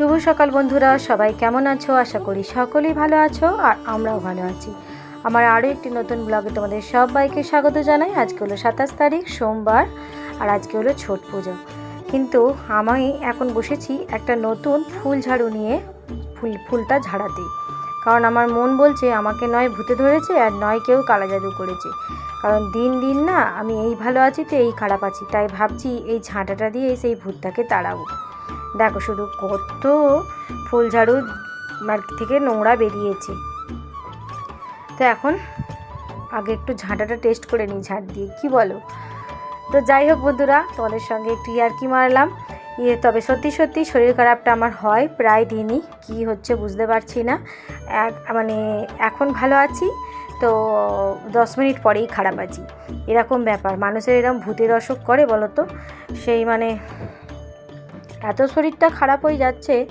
শুভ সকাল বন্ধুরা, সবাই কেমন আছো? আশা করি সকলেই ভালো আছো আর আমরাও ভালো আছি। আমার আরও একটি নতুন ব্লগে তোমাদের সবাইকে স্বাগত জানাই। আজকে হলো সাতাশ তারিখ, সোমবার, আর আজকে হলো ছট পুজো। কিন্তু আমি এখন বসেছি একটা নতুন ফুল ঝাড়ু নিয়ে, ফুল, ফুলটা ঝাড়াতে। কারণ আমার মন বলছে আমাকে নয় ভূতে ধরেছে আর নয় কেউ কালা জাদু করেছে। কারণ দিন দিন না আমি এই ভালো আছি তো এই খারাপ আছি, তাই ভাবছি এই ঝাঁটাটা দিয়ে সেই ভূতটাকে তাড়াবো। দেখো শুধু কত ফুল ঝাড়ু মার থেকে নোংরা বেরিয়েছে। তো এখন আগে একটু ঝাঁটাটা টেস্ট করে নিই, ঝাঁট দিয়ে, কি বলো? তো যাই হোক বন্ধুরা, তোমাদের সঙ্গে একটু ইয়ার্কি মারলাম। ইয়ে তবে সত্যি সত্যি শরীর খারাপটা আমার হয় প্রায় দিনই, কি হচ্ছে বুঝতে পারছি না। এক মানে এখন ভালো আছি, তো দশ মিনিট পরেই খারাপ আছি। এরকম ব্যাপার, মানুষের এরকম ভূতের অসুখ করে বলো তো? সেই মানে এত শরীরটা খারাপ হয়ে যাচ্ছে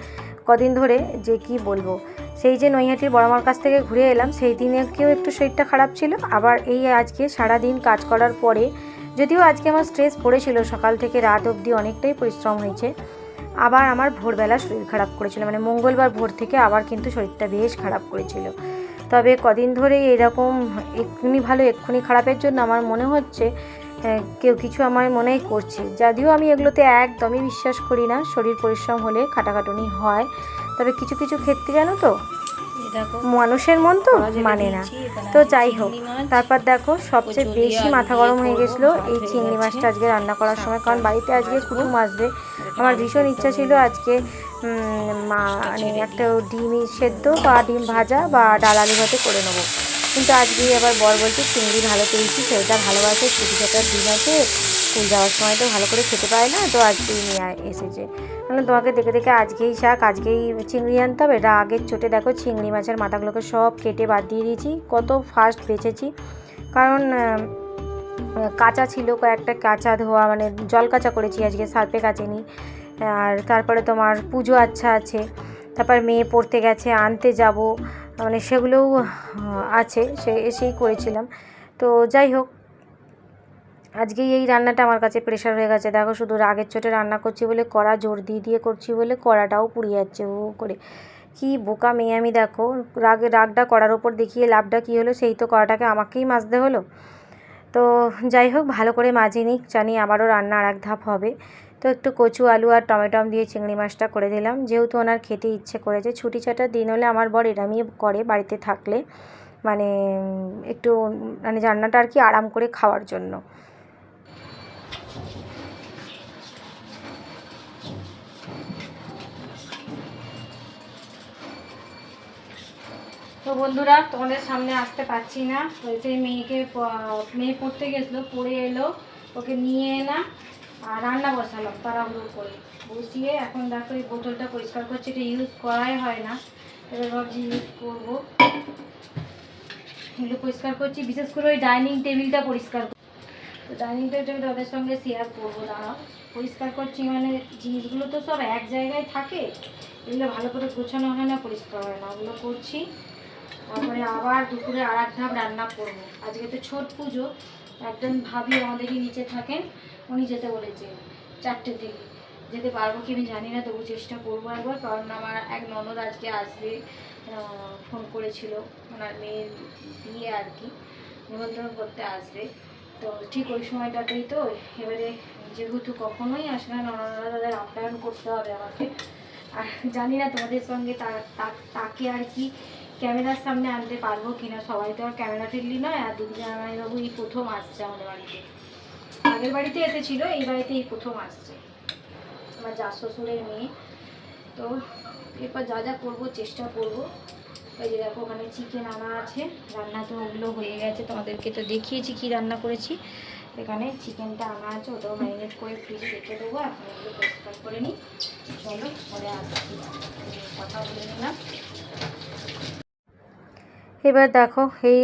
কদিন ধরে যে কি বলব? সেই যে নৈহাটির বড়মার কাছ থেকে ঘুরে এলাম, সেই দিনে দিনেকেও একটু শরীরটা খারাপ ছিল। আবার এই আজকে সারা দিন কাজ করার পরে যদিও আজকে আমার স্ট্রেস পড়েছিল, সকাল থেকে রাত অবধি অনেকটাই পরিশ্রম হয়েছে, আবার আমার ভোরবেলা শরীর খারাপ করেছিল। মানে মঙ্গলবার ভোর থেকে আবার কিন্তু শরীরটা বেশ খারাপ করেছিল। তবে কদিন ধরে এরকম এক্ষুনি ভালো এক্ষুনি খারাপের জন্য আমার মনে হচ্ছে কেউ কিছু আমার মনেই করছে। যদিও আমি এগুলোতে একদমই বিশ্বাস করি না শরীর পরিশ্রম হলে খাটাখাটুনি হয়। তবে কিছু কিছু ক্ষেত্রে জানো তো মানুষের মন তো মানে না। তো যাই হোক তারপর দেখো সবচেয়ে বেশি মাথা গরম হয়ে গেছিল এই চিংড়ি মাছটা আজকে রান্না করার সময়। কারণ বাড়িতে আজকে কুটুম আসবে। আমার ভীষণ ইচ্ছা ছিল আজকে মানে একটা ডিম সেদ্ধ বা ডিম ভাজা বা ডাল আলু ভাতে করে নেব। কিন্তু আজকে আবার বর বলছে, চিংড়ি ভালো পেয়েছি সেটা ভালোবাসে ছুটি ছাটার ডিম আছে, স্কুল যাওয়ার সময় তো ভালো করে খেতে পায় না, তো আজকেই নিয়ে এসেছে। মানে তোমাকে দেখে দেখে আজকেই শাক, আজকেই চিংড়ি আনতে হবে, এটা আগের চোটে দেখো, চিংড়ি মাছের মাথাগুলোকে সব কেটে বাদ দিয়ে দিয়েছি, কত ফাস্ট বেঁচেছি। কারণ কাঁচা ছিল, কয়েকটা কাঁচা ধোয়া মানে জল কাঁচা করেছি আজকে, সার্পে কাচেনি। আর তারপরে তোমার পুজো আচ্ছা আছে, তারপর মেয়ে পড়তে গেছে, আনতে যাব। মানে সেগুলোও আছে, সে এসেই করেছিলাম। তো যাই হোক আজকে এই রান্নাটা আমার কাছে প্রেশার হয়ে গেছে। দেখো শুধু রাগের চোটে রান্না করছি বলে, কড়া জোর দিয়ে দিয়ে করছি বলে, কড়াটাও পুড়ে যাচ্ছে ও করে। কি বোকা মেয়ে আমি, দেখো। রাগ, রাগটা কড়ার ওপর দেখিয়ে লাভটা কী হলো, সেই তো কড়াটাকে আমাকেই মাজতে হলো। তো যাই হোক, ভালো করে মাজিয়ে নিক, জানি আবারও রান্না আর এক ধাপ হবে। তো একটু কচু, আলু আর টমেটম দিয়ে চিংড়ি মাছটা করে দিলাম। যেহেতু ওনার খেতে ইচ্ছে করেছে, ছুটি ছাটার দিন হলে আমার বর এরামই করে বাড়িতে থাকলে। মানে একটু মানে রান্নাটা আর কি আরাম করে খাওয়ার জন্য। তো বন্ধুরা, তোমাদের সামনে আসতে পারছি না। তো সেই মেয়েকে মেয়ে পড়তে গেছিল, পড়ে এলো। ওকে নিয়ে এলাম আর রান্না বসালাম, তাড়াহুড়ো করে। বসিয়ে এখন দেখো এই বোতলটা পরিষ্কার করছি, এটা ইউজ করাই হয় না। এবার ভাবছি ইউজ করব। এগুলো পরিষ্কার করছি, বিশেষ করে ওই ডাইনিং টেবিলটা পরিষ্কার কর- তো ডাইনিং টেবিলটা ওদের সঙ্গে শেয়ার করব, দাঁড়াও। পরিষ্কার করছি মানে জিনিসগুলো তো সব এক জায়গায় থাকে। এগুলো ভালো করে গোছানো হয় না, পরিষ্কার হয় না, ওগুলো করছি। তারপরে আবার দুপুরে আর এক ধাপ রান্না করব। আজকে তো ছট পুজো, একজন ভাবি আমাদেরই নিচে থাকেন। উনি যেতে বলেছে চারটে থেকে যেতে পারব কি আমি জানি না, তবু চেষ্টা করব একবার, কারণ আমার এক ননদ আজকে আসবে ফোন করেছিল ওনার মেয়ের বিয়ে আর কি, নিমন্ত্রণ করতে আসবে। তো ঠিক ওই সময়টাতেই তো এবারে যেহেতু কখনোই আসে না, ননদরা তাদের আপ্যায়ন করতে হবে আমাকে। আর জানি না তোমাদের সঙ্গে তাকে আর কি ক্যামেরার সামনে আনতে পারব কিনা, সবাই তো আর ক্যামেরা ফিরলি নয়, আর দিদি জামাইবাবু এই প্রথম আসছে আমাদের বাড়িতে। আগের বাড়িতে এসেছিল এই বাড়িতে এই প্রথম আসছে। আমার যা শ্বশুরের মেয়ে। তো এরপর যা যা করব, চেষ্টা করব। ওই যে দেখো, ওখানে চিকেন আনা আছে। রান্না তো ওগুলো হয়ে গেছে, তোমাদেরকে তো দেখিয়েছি কি রান্না করেছি। এখানে চিকেনটা আনা আছে, ওটাও ম্যারিনেট করে ফ্রিজে রেখে দেবো। এখন ওগুলো পরিষ্কার করে নিই। চলো, পরে আসছি কথা বলে নিলাম। এবার দেখো, এই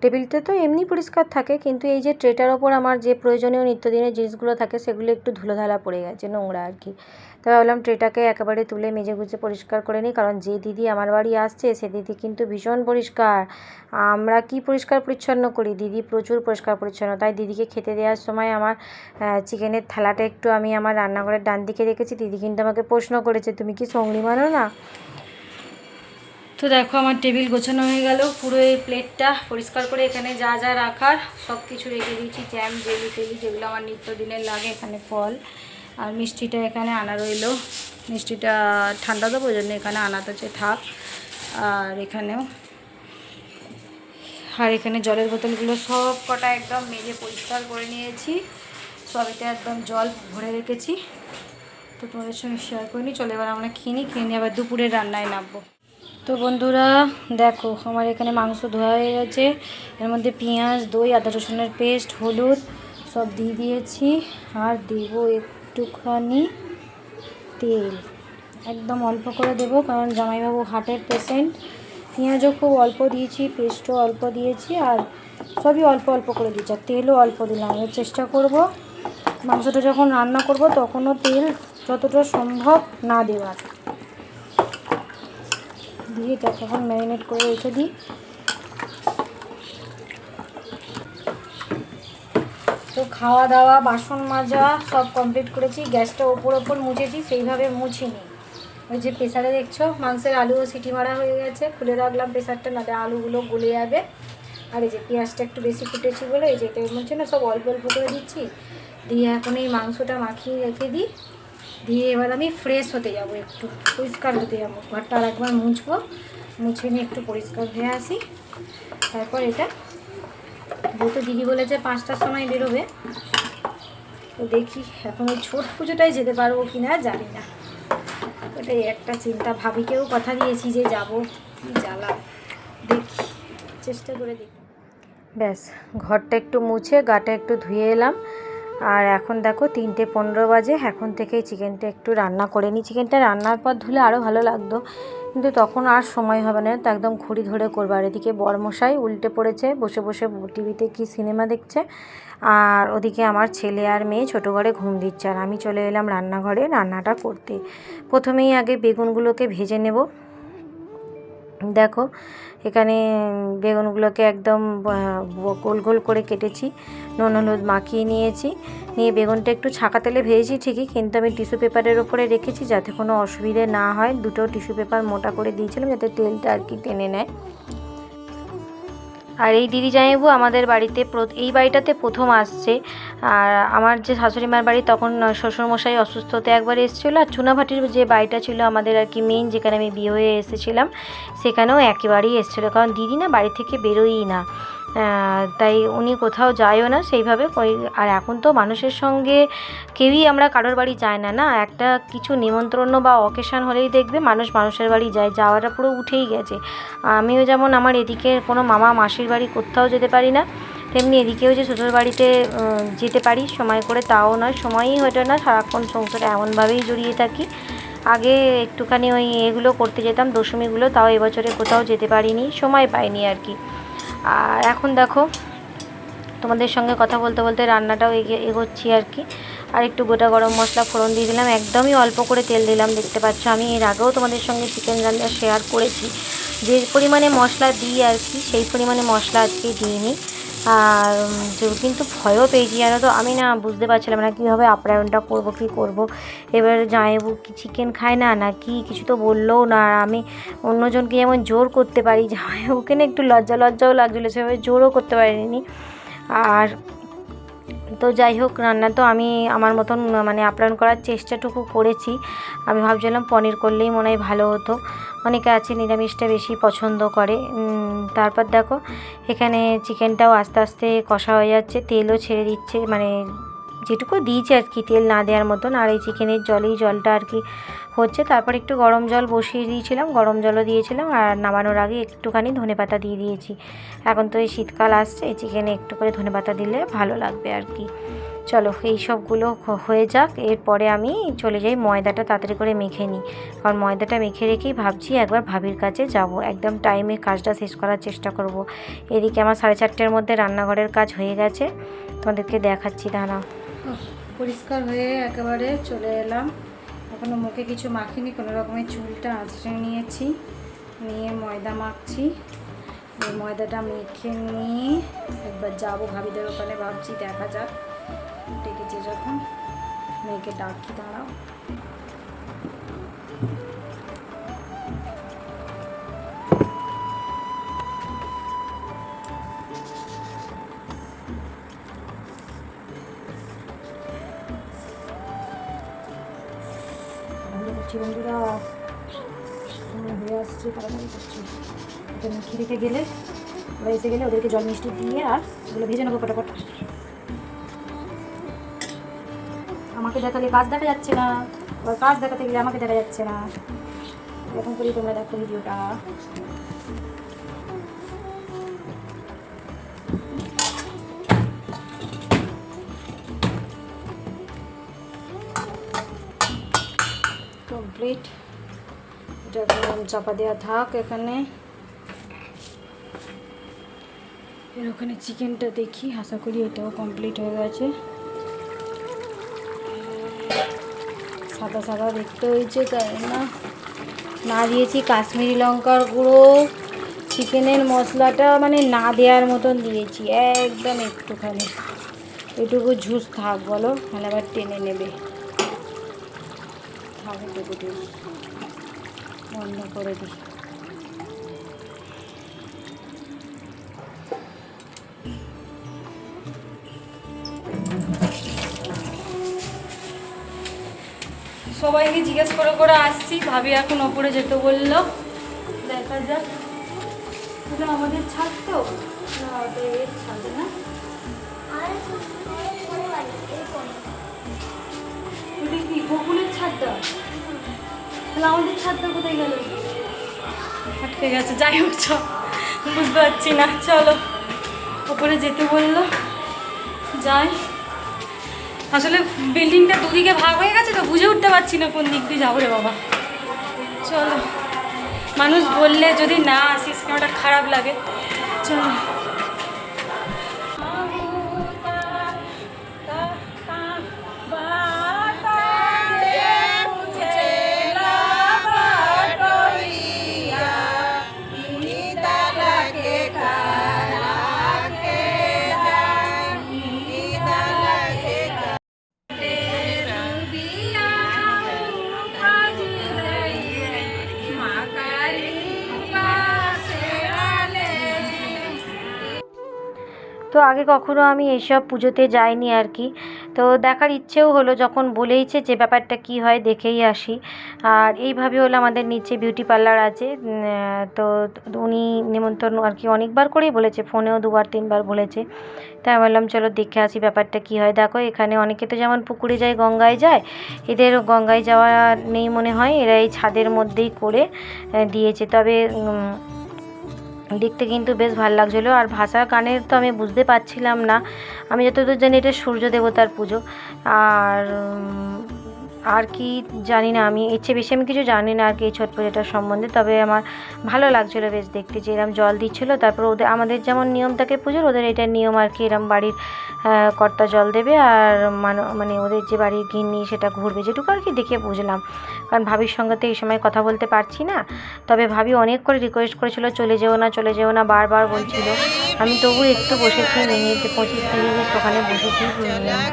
টেবিলটা তো এমনি পরিষ্কার থাকে, কিন্তু এই যে ট্রেটার ওপর আমার যে প্রয়োজনীয় নিত্যদিনের জিনিসগুলো থাকে, সেগুলো একটু ধুলোধালা পড়ে গেছে, নোংরা আর কি। তাই ভাবলাম ট্রেটাকে একেবারে তুলে মেজে গুজে পরিষ্কার করে নিই, কারণ যে দিদি আমার বাড়ি আসছে, সে দিদি কিন্তু ভীষণ পরিষ্কার। আমরা কি পরিষ্কার পরিচ্ছন্ন করি? দিদি প্রচুর পরিষ্কার পরিচ্ছন্ন, তাই দিদিকে খেতে দেওয়ার সময় আমার চিকেনের থালাটা একটু আমি আমার রান্নাঘরের ডান দিকে রেখেছি, দিদি কিন্তু আমাকে প্রশ্ন করেছে, তুমি কি সঙ্গী মানো না? তো দেখো আমার টেবিল গোছানো হয়ে গেল। পুরো এই প্লেটটা পরিষ্কার করে এখানে যা যা রাখার সব কিছু রেখে দিয়েছি। জ্যাম, জেলি টেলি যেগুলো আমার নিত্যদিনের লাগে এখানে ফল আর মিষ্টিটা এখানে আনা রইল। মিষ্টিটা ঠান্ডা দেবো জন্য এখানে আনা তো যে থাক। আর এখানেও আর এখানে জলের বোতলগুলো সব কটা একদম মেজে পরিষ্কার করে নিয়েছি। সবেতে একদম জল ভরে রেখেছি। তো তোমাদের সঙ্গে শেয়ার করিনি। চলে এবার আমরা খেয়ে নিই। খেয়ে নিয়ে আবার দুপুরে রান্নায় নামবো। তো বন্ধুরা, দেখো, আমার এখানে মাংস ধোয়া হয়ে গেছে। এর মধ্যে পেঁয়াজ, দই, আদা রসুনের পেস্ট, হলুদ সব দিয়ে দিয়েছি। আর দেব একটুখানি তেল। একদম অল্প করে দেব, কারণ জামাইবাবু হার্টের পেশেন্ট পেঁয়াজও খুব অল্প দিয়েছি, পেস্টও অল্প দিয়েছি, আর সবই অল্প অল্প করে দিয়েছি। আর তেলও অল্প দিলাম, এবার চেষ্টা করব। মাংসটা যখন রান্না করব, তখনও তেল যতটা সম্ভব না দেওয়ার। দিয়ে এটাকে এখন ম্যারিনেট করে রেখে দিই। তো খাওয়া দাওয়া, বাসন মাজা সব কমপ্লিট করেছি, গ্যাসটা ওপর ওপর মুছেছি, সেইভাবে মুছিনি। ওই যে প্রেসারে দেখছ, মাংসের আলুও সিটি মারা হয়ে গেছে। খুলে রাখলাম প্রেসারটা না আলুগুলো গলে যাবে। আর এই যে পেঁয়াজটা একটু বেশি ফুটেছি বলে, এই যে মনে না সব অল্প অল্প করে দিচ্ছি। দিয়ে এখন এই মাংসটা মাখিয়ে রেখে দিই। দিয়ে এবার আমি ফ্রেশ হতে যাব একটু, পরিষ্কার হতে যাব। ঘরটা আর একবার মুছবো, মুছে নিয়ে একটু পরিষ্কার হয়ে আসি। তারপর এটা, যেহেতু দিদি বলেছে পাঁচটার সময় বেরোবে, তো দেখি এখন ওই ছোট পুজোটাই যেতে পারব কি না জানি না। ওটাই একটা চিন্তা, ভাবিকেও কথা দিয়েছি যে যাব, কি জ্বালা দেখি, চেষ্টা করে দেখি। ব্যাস, ঘরটা একটু মুছে, গাটা একটু ধুয়ে এলাম। আর এখন দেখো তিনটে পনেরো বাজে, এখন থেকেই চিকেনটা একটু রান্না করে নিই। চিকেনটা রান্নার পর ধুলে আরও ভালো লাগতো, কিন্তু তখন আর সময় হবে না, তো একদম খুঁড়ি ধরে করব। আর এদিকে বরমশাই উল্টে পড়েছে, বসে বসে টিভিতে কি সিনেমা দেখছে, আর ওদিকে আমার ছেলে আর মেয়ে ছোটো ঘরে ঘুম দিচ্ছে, আর আমি চলে এলাম রান্নাঘরে রান্নাটা করতে। প্রথমেই আগে বেগুনগুলোকে ভেজে নেব দেখো, এখানে বেগুনগুলোকে একদম গোল গোল করে কেটেছি, নুন, হলুদ মাখিয়ে নিয়েছি, নিয়ে বেগুনটা একটু ছাঁকা তেলে ভেজেছি ঠিকই, কিন্তু আমি টিস্যু পেপারের ওপরে রেখেছি যাতে কোনো অসুবিধে না হয়। দুটো টিস্যু পেপার মোটা করে দিয়েছিলাম যাতে তেলটা আর কি টেনে নেয়। আর এই দিদি জামাইবু আমাদের বাড়িতে এই বাড়িটাতে প্রথম আসছে। আর আমার যে শাশুড়ি মার বাড়ি তখন শ্বশুরমশাই অসুস্থতে একবার এসেছিল। আর চুনাভাটির যে বাড়িটা ছিল আমাদের আর কি মেন যেখানে আমি বিয়ে হয়ে এসেছিলাম, সেখানেও একেবারেই এসেছিল। কারণ দিদি না বাড়ি থেকে বেরোই না। তাই উনি কোথাও যায়ও না সেইভাবে। আর এখন তো মানুষের সঙ্গে কেউই আমরা কারোর বাড়ি যায় না না? একটা কিছু নিমন্ত্রণ বা অকেশান হলেই দেখবে মানুষ মানুষের বাড়ি যায়। যাওয়াটা পুরো উঠেই গেছে। আমিও যেমন আমার এদিকে কোনো মামা মাসির বাড়ি কোথাও যেতে পারি না, তেমনি এদিকেও যে শ্বশুর বাড়িতে যেতে পারি সময় করে তাও নয়, সময়ই হতো না, সারাক্ষণ সংসারে এমনভাবেই জড়িয়ে থাকি। আগে একটুখানি ওই এগুলো করতে যেতাম, দশমীগুলো, তাও এবছরে কোথাও যেতে পারিনি, সময় পাইনি আর কি। আর এখন দেখো, তোমাদের সঙ্গে কথা বলতে বলতে রান্নাটাও এগে এগোচ্ছি আর কি। আর একটু গোটা গরম মশলা ফোড়ন দিয়ে দিলাম। একদমই অল্প করে তেল দিলাম, দেখতে পাচ্ছ। আমি এর আগেও তোমাদের সঙ্গে চিকেন রান্না শেয়ার করেছি। যে পরিমাণে মশলা দিই আর কি, সেই পরিমাণে মশলা আজকে দিইনি আর কিন্তু ভয়ও পেয়েছি, জানো তো, আমি না বুঝতে পারছিলাম না কীভাবে আপ্যায়নটা করব, কী করব। এবার জামাইবু কি চিকেন খায় না না কি কিছু তো বলল না, আর আমি অন্যজনকে যেমন জোর করতে পারি জামাইবুকে না একটু লজ্জা লজ্জাও লাগছিল, সেভাবে জোরও করতে পারিনি। আর তো যাই হোক, রান্না তো আমি আমার মতন মানে আপ্যায়ন করার চেষ্টাটুকু করেছি। আমি ভাবছিলাম পনির করলেই মনে হয় ভালো হতো। অনেকে আছে নিরামিষটা বেশি পছন্দ করে। তারপর দেখো, এখানে চিকেনটাও আস্তে আস্তে কষা হয়ে যাচ্ছে, তেলও ছেড়ে দিচ্ছে মানে যেটুকু দিয়েছে আর কি, তেল না দেওয়ার মতন। আর এই চিকেনের জলেই জলটা আর কি হচ্ছে। তারপর একটু গরম জল বসিয়ে দিয়েছিলাম, গরম জলও দিয়েছিলাম। আর নামানোর আগে একটুখানি ধনে পাতা দিয়ে দিয়েছি। এখন তো এই শীতকাল আসছে, এই চিকেনে একটু করে ধনে পাতা দিলে ভালো লাগবে আর কি। চলো, এই সবগুলো হয়ে যাক। এরপরে আমি চলে যাই, ময়দাটা তাড়াতাড়ি করে মেখে নিই। কারণ ময়দাটা মেখে রেখেই ভাবছি একবার ভাবির কাছে যাব। একদম টাইমে কাজটা শেষ করার চেষ্টা করব। এদিকে আমার সাড়ে চারটের মধ্যে রান্নাঘরের কাজ হয়ে গেছে। তোমাদেরকে দেখাচ্ছি দাঁড়া পরিষ্কার হয়ে একেবারে চলে এলাম। এখনও মুখে কিছু মাখিনি, কোনো রকমের চুলটা আঁচড়ে নিয়েছি, নিয়ে ময়দা মাখছি। এই ময়দাটা মেখে নিয়ে একবার যাব ভাবিদের ওখানে, ভাবছি দেখা যাক। ডেকেছে যখন, মেয়েকে ডাকি, দাঁড়াও। করছি বন্ধুরা। হয়ে আসছে তাড়াতাড়ি করছি। এটা মুখি রেখে গেলে, ওরা এসে গেলে ওদেরকে জল মিষ্টি দিয়ে আর ওগুলো ভেজে নেব পটাপট আমাকে দেখালে কাজ দেখা যাচ্ছে না। ওর কাজ দেখাতে গেলে আমাকে দেখা যাচ্ছে না। এরকম করেই তোমরা দেখো ভিডিওটা। এটা চাপা দেওয়া থাক এখানে। ওখানে চিকেনটা দেখি, আশা করি এটাও কমপ্লিট হয়ে গেছে। সাদা সাদা দেখতে হয়েছে, তাই না? না দিয়েছি কাশ্মীরি লঙ্কার গুঁড়ো। চিকেনের মশলাটা মানে না দেওয়ার মতন দিয়েছি, একদম একটুখানি। এটুকু ঝুস থাক বলো তাহলে আবার টেনে নেবে। থাক, এটুকু ঝুস বন্ধ করে দিই। সবাইকে জিজ্ঞেস করে করে আসছি, ভাবি এখন ওপরে যেতে বলল। দেখা যাক। এটা আমাদের ছাদ তো? ছাদ না। কি বকুলের ছাদটা? তাহলে আমাদের ছাদটা কোথায় গেল? আটকে গেছে, যাই হোক, চ। বুঝতে পারছি না, চলো। ওপরে যেতে বলল। যাই। আসলে বিল্ডিংটা দুদিকে ভাগ হয়ে গেছে তো, বুঝে উঠতে পারছি না কোন দিক দিয়ে যাব রে বাবা। চলো। মানুষ বললে যদি না আসিস কেমনটা খারাপ লাগে? চলো। তো আগে কখনো আমি এইসব পুজোতে যাইনি আর কি। তো দেখার ইচ্ছেও হলো যখন বলেইছে যে ব্যাপারটা কি হয় দেখেই আসি। আর এইভাবে হলো আমাদের নিচে বিউটি পার্লার আছে। তো উনি নিমন্ত্রণ আর কি অনেকবার করেই বলেছে, ফোনেও দুবার, তিনবার বলেছে। তাই বললাম, চলো দেখে আসি ব্যাপারটা কি হয়। দেখো, এখানে অনেকে তো যেমন পুকুরে যায়, গঙ্গায় যায়, এদের গঙ্গায় যাওয়া নেই মনে হয়। এরা এই ছাদের মধ্যেই করে দিয়েছে। তবে দেখতে কিন্তু বেশ ভালো লাগছিল। আর ভাষার গানের তো আমি বুঝতে পারছিলাম না। আমি যতদূর জানি এটা সূর্য দেবতার পুজো। আর আর কি জানি না আমি। এর চেয়ে বেশি আমি কিছু জানি না আর কি এই ছট পুজোটার সম্বন্ধে। তবে আমার ভালো লাগছিল বেশ দেখতে যে এরম জল দিচ্ছিল। তারপর ওদের, আমাদের যেমন নিয়ম থাকে পুজোর, ওদের এটা নিয়ম আর কি এরম বাড়ির কর্তা জল দেবে আর মানো- মানে ওদের যে বাড়ির গিন্নি সেটা ঘুরবে, যেটুকু আর কি দেখে বুঝলাম। কারণ ভাবির সঙ্গে তো এই সময় কথা বলতে পারছি না। তবে ভাবি অনেক করে রিকোয়েস্ট করেছিল, চলে যেও না, চলে যেও না, বারবার বলছিল। আমি তবু একটু বসেছি, মিনিট পঁচিশ তিরিশ ওখানে বসেছি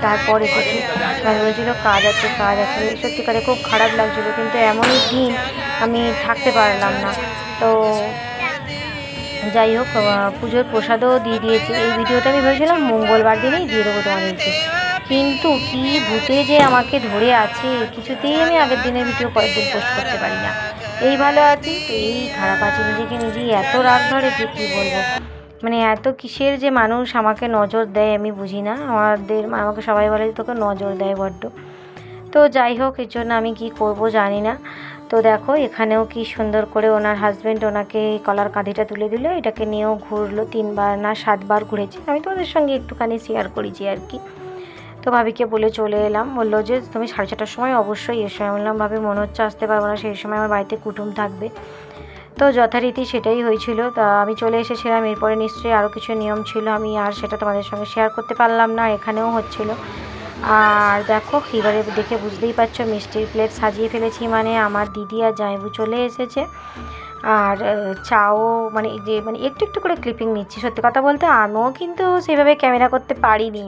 তারপর এসেছি। বলেছিল, কাজ আছে কাজ আছে। সত্যিকারে খুব খারাপ লাগছিল, কিন্তু এমনই দিন আমি থাকতে পারলাম না। তো যাই হোক পুজোর প্রসাদও দিয়ে দিয়েছে। এই ভিডিওটা আমি ভেবেছিলাম মঙ্গলবার দিনেই দিয়ে দেবো তোমাদেরকে কিন্তু কি ভূতে যে আমাকে ধরে আছে, কিছুতেই আমি আগের দিনের ভিডিও পরের দিন পোস্ট করতে পারি না। এই ভালো আছি তো এই খারাপ আছি, নিজেকে নিজেই এত রাগ ধরে যে কী বলব? মানে এত কিসের যে মানুষ আমাকে নজর দেয় আমি বুঝি না। আমাদের, আমাকে সবাই বলে যে তোকে নজর দেয় বড্ড। তো যাই হোক, এর জন্য আমি কি করব জানি না। তো দেখো, এখানেও কি সুন্দর করে ওনার হাজব্যান্ড ওনাকে কলার কাঁধিটা তুলে দিল। এটাকে নিয়েও ঘুরলো তিনবার না সাতবার ঘুরেছে। আমি তোমাদের সঙ্গে একটুখানি শেয়ার করেছি আর কি। তো ভাবিকে বলে চলে এলাম। বলল যে, তুমি সাড়ে ছটার সময় অবশ্যই এসো। আমি বললাম, ভাবি, মনে হচ্ছে আসতে পারব না। সেই সময় আমার বাড়িতে কুটুম থাকবে। তো যথারীতি সেটাই হয়েছিল। তা আমি চলে এসেছিলাম। এরপরে নিশ্চয়ই আরও কিছু নিয়ম ছিল। আমি আর সেটা তোমাদের সঙ্গে শেয়ার করতে পারলাম না। এখানেও হচ্ছিল। আর দেখো, এবারে দেখে বুঝতেই পারছ, মিষ্টির প্লেট সাজিয়ে ফেলেছি মানে আমার দিদি আর জামাইবু চলে এসেছে। আর চাও মানে যে মানে একটু একটু করে ক্লিপিং নিচ্ছি। সত্যি কথা বলতে আমিও কিন্তু সেভাবে ক্যামেরা করতে পারিনি।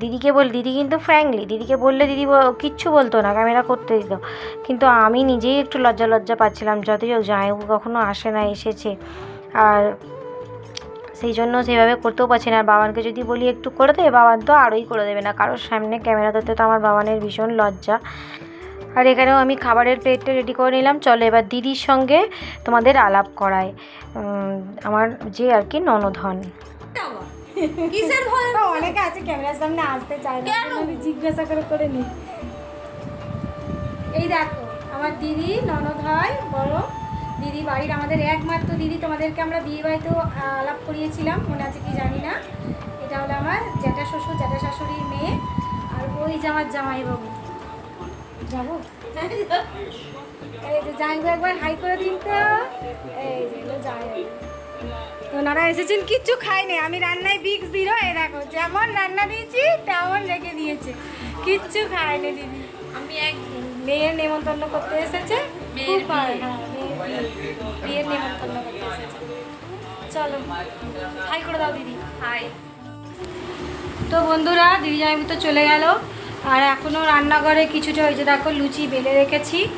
দিদিকে বল, দিদি কিন্তু ফ্র্যাঙ্কলি দিদিকে বললে দিদি কিচ্ছু বলতো না ক্যামেরা করতে দিত। কিন্তু আমি নিজেই একটু লজ্জা লজ্জা পাচ্ছিলাম, যতই হোক, জামাইবু কখনো আসে না, এসেছে। আর সেই জন্য সেভাবে করতেও পারছি না। আর বাবানকে যদি বলি একটু করে দেবে বাবান তো আরোই করে দেবে না। কারোর সামনে ক্যামেরা ধরতে তো আমার বাবানের ভীষণ লজ্জা। আর এখানেও আমি খাবারের প্লেটটা রেডি করে নিলাম। চলো এবার দিদির সঙ্গে তোমাদের আলাপ করায় আমার যে আর কি ননধন হন কিসের ভয়? অনেকে আছে ক্যামেরার সামনে আসতে চায় না আমি জিজ্ঞাসা করে করে নিই। এই দেখো আমার দিদি ননদ হয় বড় দিদি বাড়ির আমাদের একমাত্র দিদি তোমাদেরকে আমরা বিয়ে বাড়িতেও আলাপ করিয়েছিলাম মনে আছে কি জানি না। এটা হলো আমার জ্যাঠা শ্বশুর জ্যাঠা শাশুড়ির মেয়ে আর ওই যে আমার জামাইবাবু। যাব? এই যে জামাইবাবু একবার হাই করে দিন তো। এই যে জামাইবাবু তো ওনারা এসেছেন কিচ্ছু খায়নি আমি রান্নায় বিগ জিরো এ দেখো যেমন রান্না দিয়েছি তেমন রেখে দিয়েছে। কিচ্ছু খায়নি দিদি। আমি এক মেয়ের নেমন্তন্ন করতে এসেছে। খুব ভালো, বিয়ের করতে এসেছে। চলো, হাই করে দাও দিদি। হাই। তো বন্ধুরা, দিদি জামাইবু তো চলে গেল। আর এখনও রান্নাঘরে কিছুটা হয়েছে দেখো লুচি বেলে রেখেছি।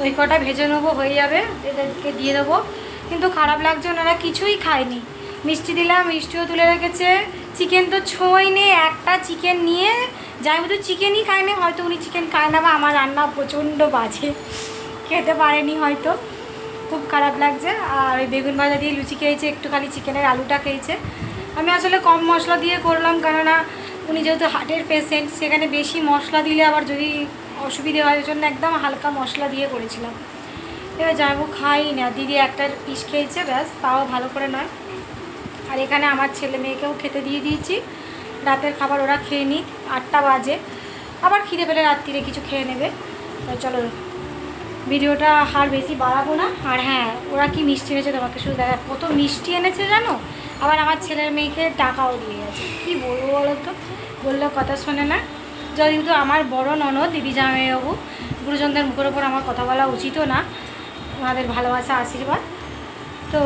ওই কটা ভেজে নেব, হয়ে যাবে। এদেরকে দিয়ে দেবো। কিন্তু খারাপ লাগছে ওনারা কিছুই খায়নি। মিষ্টি দিলাম, মিষ্টিও তুলে রেখেছে। চিকেন তো ছোঁই নেই, একটা চিকেন নিয়ে। জামাইবু তো চিকেনই খায়নি, হয়তো উনি চিকেন খায় না বা আমার রান্না প্রচণ্ড বাজে। খেতে পারেনি হয়তো। খুব খারাপ লাগছে। আর ওই বেগুন ভাজা দিয়ে লুচি খেয়েছে একটু খালি চিকেনের আলুটা খেয়েছে। আমি আসলে কম মশলা দিয়ে করলাম, কেননা উনি যেহেতু হার্টের পেশেন্ট সেখানে বেশি মশলা দিলে আবার যদি অসুবিধে হয়, ওই জন্য একদম হালকা মশলা দিয়ে করেছিলাম। এবার যাব খাই না। দিদি একটা পিস খেয়েছে, ব্যাস, তাও ভালো করে নয়। আর এখানে আমার ছেলে মেয়েকেও খেতে দিয়ে দিয়েছি। রাতের খাবার ওরা খেয়ে নিক, আটটা বাজে। আবার খিদে পেলে রাত্রিরে কিছু খেয়ে নেবে। চলো ভিডিওটা আর বেশি বাড়াবো না। আর হ্যাঁ ওরা কি মিষ্টি এনেছে তোমাকে শুধু দেখা কত মিষ্টি এনেছে জানো? আবার আমার ছেলের মেয়েকে টাকাও দিয়ে গেছে। কী বলব বলো তো? বললেও কথা শোনে না। যেহেতু আমার বড় ননদ, দিদি জামাইবাবু, গুরুজনদের মুখের ওপর আমার কথা বলা উচিতও না। ওনাদের ভালোবাসা, আশীর্বাদ। তো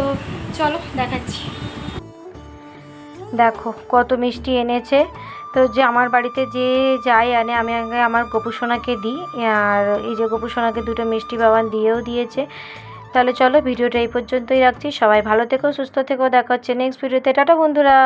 চলো, দেখাচ্ছি। দেখো, কত মিষ্টি এনেছে। তো যে আমার বাড়িতে যে যাই আনে, আমি আগে আমার গোপুসোনাকে দিই, আর এই যে গোপুসোনাকে দুটো মিষ্টি বাবান দিয়েও দিয়েছে। তাহলে চলো, ভিডিওটা এই পর্যন্তই রাখছি। সবাই ভালো থেকো, সুস্থ থেকো, দেখা হচ্ছে নেক্সট ভিডিওতে টাটা বন্ধুরা!